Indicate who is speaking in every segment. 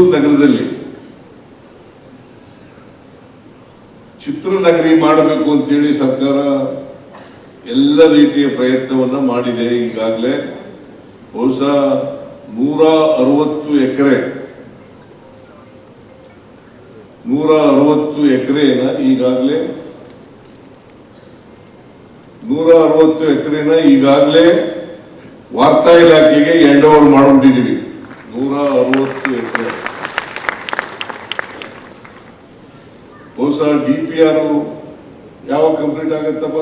Speaker 1: ಮೈಸೂರು ನಗರದಲ್ಲಿ ಚಿತ್ರನಗರಿ ಮಾಡಬೇಕು ಅಂತೇಳಿ ಸರ್ಕಾರ ಎಲ್ಲ ರೀತಿಯ ಪ್ರಯತ್ನವನ್ನ ಮಾಡಿದೆ ಈಗಾಗಲೇ. ಬಹುಶಃ ನೂರ ಅರವತ್ತು ಎಕರೆ, ನೂರ ಅರವತ್ತು ಎಕರೆನ ಈಗಾಗಲೇ, ನೂರ ಅರವತ್ತು ಎಕರೆನ ಈಗಾಗಲೇ ವಾರ್ತಾ ಇಲಾಖೆಗೆ ಎಂಡ್ ಓವರ್ ಮಾಡಿಬಿಟ್ಟಿದ್ದೀವಿ ನೂರ ಅರವತ್ತು ಎಕರೆ. ಬಹುಶಃ ಡಿ ಪಿ ಆರ್ ಯಾವಾಗ ಕಂಪ್ಲೀಟ್ ಆಗತ್ತಪ್ಪ?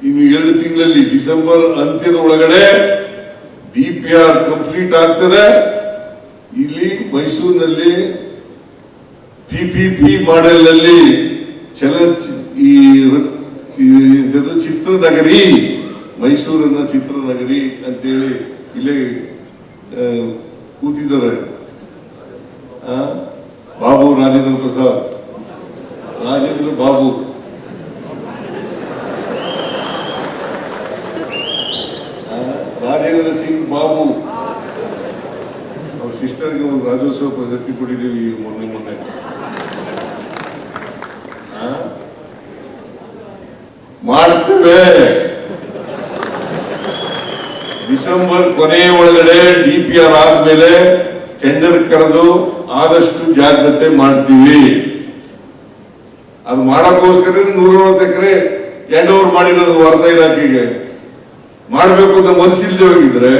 Speaker 1: ಇನ್ನು ಎರಡು ತಿಂಗಳಲ್ಲಿ ಡಿಸೆಂಬರ್ ಅಂತ್ಯದ ಒಳಗಡೆ ಡಿ ಪಿ ಆರ್ ಕಂಪ್ಲೀಟ್ ಆಗ್ತದೆ ಇಲ್ಲಿ ಮೈಸೂರಿನಲ್ಲಿ ಪಿಪಿಪಿ ಮಾಡೆಲ್ನಲ್ಲಿ ಚಲ ಈ ಚಿತ್ರನಗರಿ, ಮೈಸೂರನ್ನ ಚಿತ್ರನಗರಿ ಅಂತೇಳಿ ಇಲ್ಲೇ ಕೂತಿದ್ದಾರೆ? ಬಾಬು ರಾಜೇಂದ್ರ ಪ್ರಸಾದ್. ರಾಜೇಂದ್ರ ಬಾಬು. ರಾಜೇಂದ್ರ ಸಿಂಗ್ ಬಾಬು. ಅವ್ರ ಸಿಸ್ಟರ್ಗೆ ಒಂದು ರಾಜ್ಯೋತ್ಸವ ಪ್ರಶಸ್ತಿ ಕೊಟ್ಟಿದ್ದೀವಿ ಮೊನ್ನೆ ಮೊನ್ನೆ? ಮಾಡ್ತೇವೆ. ಡಿಸೆಂಬರ್ ಕೊನೆಯ ಒಳಗಡೆ ಡಿ ಪಿ ಆರ್ ಆದ್ಮೇಲೆ ಟೆಂಡರ್ ಕರೆದು ಆದಷ್ಟು ಜಾಗ್ರತೆ ಮಾಡ್ತೀವಿ. ಅದು ಮಾಡಕ್ಕೋಸ್ಕರ ನೂರವತ್ತು ಎಕರೆ ಹ್ಯಾಂಡ್ ಓವರ್ ಮಾಡಿರೋದು ವಾರ್ತಾ ಇಲಾಖೆಗೆ. ಮಾಡಬೇಕು ಅಂತ ಮನಸ್ಸಿಲ್ಲದೆ ಹೋಗಿದ್ರೆ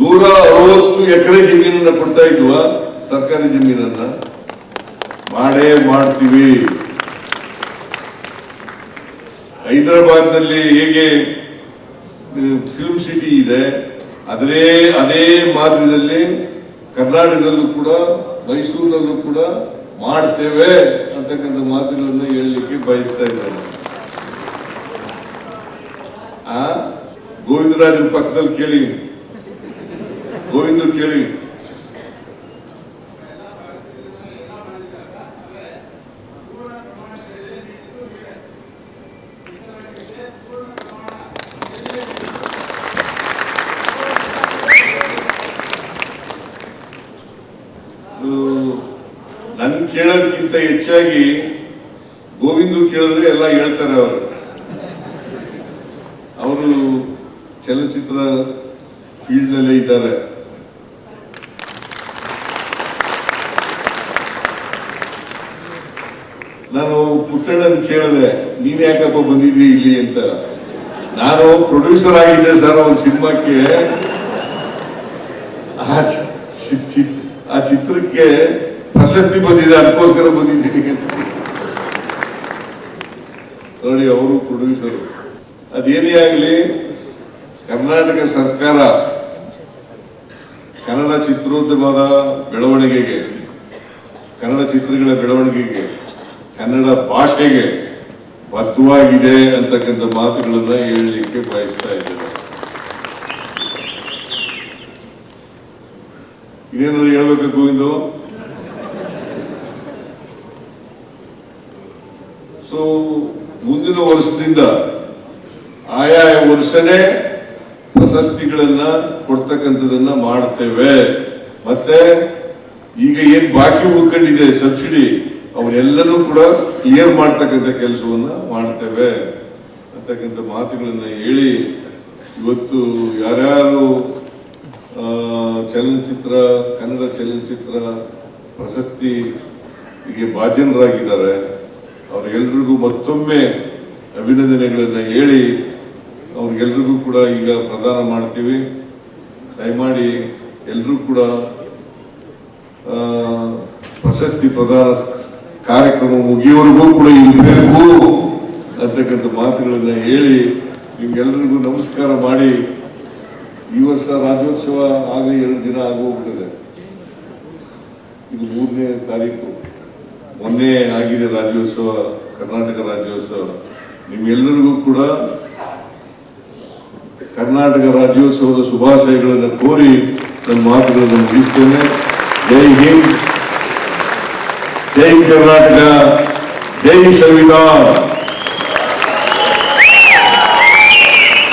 Speaker 1: ನೂರ ಅರವತ್ತು ಎಕರೆ ಜಮೀನನ್ನ ಕೊಡ್ತಾ ಇದ್ವ ಸರ್ಕಾರಿ ಜಮೀನನ್ನ? ಮಾಡೇ ಮಾಡ್ತೀವಿ. ಹೈದರಾಬಾದ್ನಲ್ಲಿ ಹೇಗೆ ಫಿಲ್ಮ್ ಸಿಟಿ ಇದೆ. ಅದೇ ಅದೇ ಮಾದರಿಯಲ್ಲಿ ಕರ್ನಾಟಕದಲ್ಲೂ ಕೂಡ, ಮೈಸೂರಿನಲ್ಲೂ ಕೂಡ ಮಾಡ್ತೇವೆ ಅಂತಕ್ಕಂಥ ಮಾತುಗಳನ್ನು ಹೇಳಲಿಕ್ಕೆ ಬಯಸ್ತಾ ಇದ್ದಾರೆ ಆ? ಗೋವಿಂದರಾಜನ ಪಕ್ಕದಲ್ಲಿ ಕೇಳಿ. ಗೋವಿಂದ ಕೇಳಿ ನನ್ ಕೇಳೋದಕ್ಕಿಂತ ಹೆಚ್ಚಾಗಿ ಗೋವಿಂದ ಕೇಳಿದ್ರೆ ಎಲ್ಲ ಹೇಳ್ತಾರೆ ಅವರು. ಅವರು ಚಲನಚಿತ್ರ ಫೀಲ್ಡ್ ನಲ್ಲೇ ಇದ್ದಾರೆ. ನಾನು ಪುಟ್ಟಣ್ಣನ ಕೇಳಿದೆ, ನೀನ್ ಯಾಕಪ್ಪ ಬಂದಿದ್ದಿ ಇಲ್ಲಿ ಅಂತ? ನಾನು ಪ್ರೊಡ್ಯೂಸರ್ ಆಗಿದ್ದೆ ಸರ್ ಒಂದು ಸಿನಿಮಾಕ್ಕೆ. ಆ ಚಿತ್ರಕ್ಕೆ ಪ್ರಶಸ್ತಿ ಬಂದಿದೆ, ಅದಕ್ಕೋಸ್ಕರ ಬಂದಿದ್ದೀನಿ ನೋಡಿ, ಅವರು ಪ್ರೊಡ್ಯೂಸರ್. ಅದೇನೇ ಆಗಲಿ, ಕರ್ನಾಟಕ ಸರ್ಕಾರ ಕನ್ನಡ ಚಿತ್ರೋದ್ಯಮದ ಬೆಳವಣಿಗೆಗೆ, ಕನ್ನಡ ಚಿತ್ರಗಳ ಬೆಳವಣಿಗೆಗೆ, ಕನ್ನಡ ಭಾಷೆಗೆ ಬದ್ಧವಾಗಿದೆ ಅಂತಕ್ಕಂಥ ಮಾತುಗಳನ್ನ ಹೇಳಲಿಕ್ಕೆ ಬಯಸ್ತಾ ಇದ್ದಾರೆ ಇನ್ನೇನಾದ್ರು ಹೇಳಬೇಕು ಗೋವಿಂದು ಸೊ, ಮುಂದಿನ ವರ್ಷದಿಂದ ಆಯಾ ವರ್ಷನೇ ಪ್ರಶಸ್ತಿಗಳನ್ನ ಕೊಡ್ತಕ್ಕಂಥದನ್ನ ಮಾಡ್ತೇವೆ. ಮತ್ತೆ ಈಗ ಏನ್ ಬಾಕಿ ಉಳ್ಕೊಂಡಿದೆ ಸಬ್ಸಿಡಿ, ಅವನ್ನೆಲ್ಲನೂ ಕೂಡ ಕ್ಲಿಯರ್ ಮಾಡ್ತಕ್ಕಂಥ ಕೆಲಸವನ್ನ ಮಾಡ್ತೇವೆ. ಅಂತಕ್ಕಂಥ ಮಾತುಗಳನ್ನ ಹೇಳಿ, ಇವತ್ತು ಯಾರ್ಯಾರು ಚಲನಚಿತ್ರ, ಕನ್ನಡ ಚಲನಚಿತ್ರ ಪ್ರಶಸ್ತಿ ಹೀಗೆ ಭಾಜನರಾಗಿದ್ದಾರೆ ಅವ್ರಿಗೆಲ್ರಿಗೂ ಮತ್ತೊಮ್ಮೆ ಅಭಿನಂದನೆಗಳನ್ನ ಹೇಳಿ ಅವ್ರಿಗೆಲ್ರಿಗೂ ಕೂಡ ಈಗ ಪ್ರದಾನ ಮಾಡ್ತೀವಿ. ದಯಮಾಡಿ ಎಲ್ಲರೂ ಕೂಡ ಪ್ರಶಸ್ತಿ ಪ್ರದಾನ ಕಾರ್ಯಕ್ರಮ ಮುಗಿಯುವವರೆಗೂ ಕೂಡ ಇರಬೇಕು ಅಂತಕ್ಕಂಥ ಮಾತುಗಳನ್ನ ಹೇಳಿ ನಿಮ್ಗೆಲ್ರಿಗೂ ನಮಸ್ಕಾರ ಮಾಡಿ ಈ ವರ್ಷ ರಾಜ್ಯೋತ್ಸವ ಆಗಲಿ ಎರಡು ದಿನ ಆಗೋಗ್ಬಿಟ್ಟಿದೆ. ಇದು ಮೂರನೇ ತಾರೀಕು. ಮೊನ್ನೆ ಆಗಿದೆ ರಾಜ್ಯೋತ್ಸವ. ಕರ್ನಾಟಕ ರಾಜ್ಯೋತ್ಸವ. ನಿಮ್ಮೆಲ್ಲರಿಗೂ ಕೂಡ ಕರ್ನಾಟಕ ರಾಜ್ಯೋತ್ಸವದ ಶುಭಾಶಯಗಳನ್ನು ಕೋರಿ ನನ್ನ ಮಾತುಗಳನ್ನು ಮುಗಿಸ್ತೇನೆ. ಜೈ ಹಿಂದ್. ಜೈ ಕರ್ನಾಟಕ. ಜೈ ಸಂವಿಧಾನ.